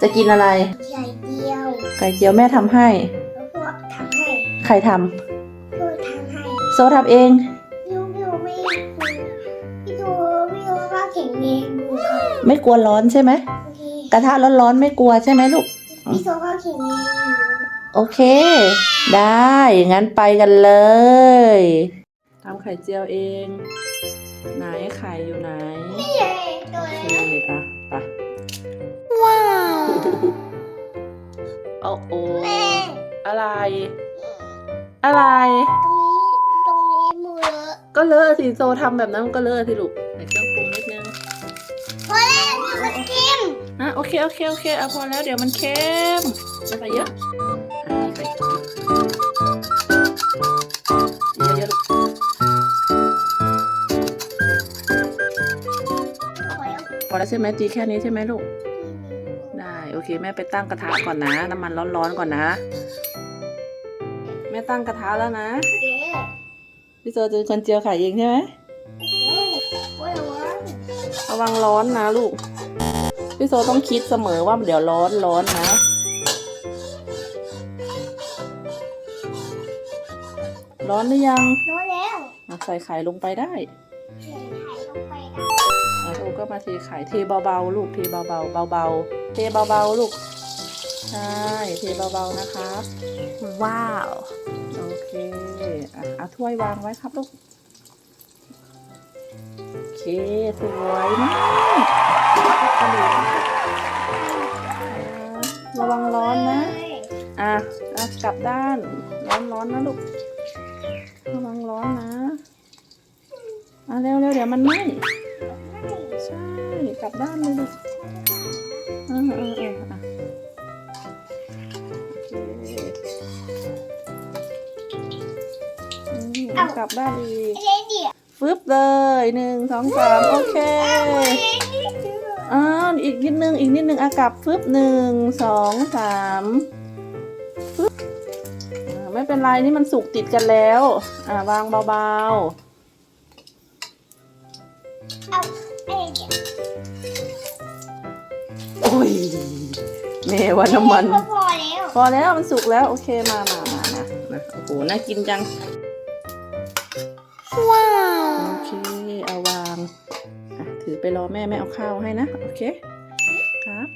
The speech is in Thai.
จะกินอะไรใหญ่เดียวไก่เจียวแม่ทำให้ แล้วก็ทำให้ใครทพูดทำให้ำโซทำเองพี่พี่ไม่พี่ดูพี่ดูว่าแข็งแรงดูค่ะไม่กลัวร้อนใช่ไหม โอเคกระทะร้อนๆไม่กลัวใช่ไหมลูก พี่โซว่าแข็งแรงอยู่โอเค ได้งั้นไปกันเลยทำไข่เจียวเอง ไหนไข่อยู่ไหน เอาโอ้แม่อะไร อะไร ตรงนี้ ตรงนี้มือเลอะก็เลอะสิโซทำแบบนั้นมันก็เลอะสิลูกใส่เครื่องปรุงนิดนึงพอแล้วเดี๋ยวมันเค็มอะโอเคโอเคโอเคเอาพอแล้วเดี๋ยวมันเค็มไม่ใส่เยอะอะใส่เยอะๆลูกพอแล้วพอแล้วใช่ไหมตีแค่นี้ใช่ไหมลูกได้ โอเคแม่ไปตั้งกระทะก่อนนะ น้ำมันร้อนๆก่อนนะ แม่ตั้งกระทะแล้วนะโอเคพี่โซจะเป็นคนเจียวไข่เองใช่ไหมโอ้ยว้าวระวังร้อนนะลูก พี่โซต้องคิดเสมอว่าเดี๋ยวร้อนร้อนนะ ร้อนหรือยังรู้แล้วอะใส่ไข่ลงไปได้ เขียนถ่ลงไปได้อะลูกก็มาเทไข่เทเบาๆลูกเทเบาๆเบาๆเทเบาๆลูกใช่เทเบาๆนะครับว้าวโอเคอะเอาถ้วยวางไว้ครับลูกโอเคสวยมากอะระวังร้อนนะอะอะกลับด้านร้อนร้อนนะลูกระวังร้อนนะ เร็วเร็วเดี๋ยวมันไหม้ใช่กลับด้านเลยลูกเออเออเอออะโอเคอืมกลับด้านอีกเล่นเดี๋ยวฟึบเลยหนึ่งสองสามโอเคอ้าวอีกนิดนึงอีกนิดนึงอากลับฟึบหนึ่งสองสามฟึบอ่าไม่เป็นไรนี่มันสุกติดกันแล้ว อ่าวางเบา เอาเอ้ยเดี๋ยวๆโอ้ยแม่ว่าน้ำมันพอแล้วพอแล้วมันสุกแล้วโอเคมามามามานะโอ้โหน่ากินจัง ว้าโอเคเอาวางอะถือไปรอแม่แม่เอาข้าวให้นะ โอเค ครับ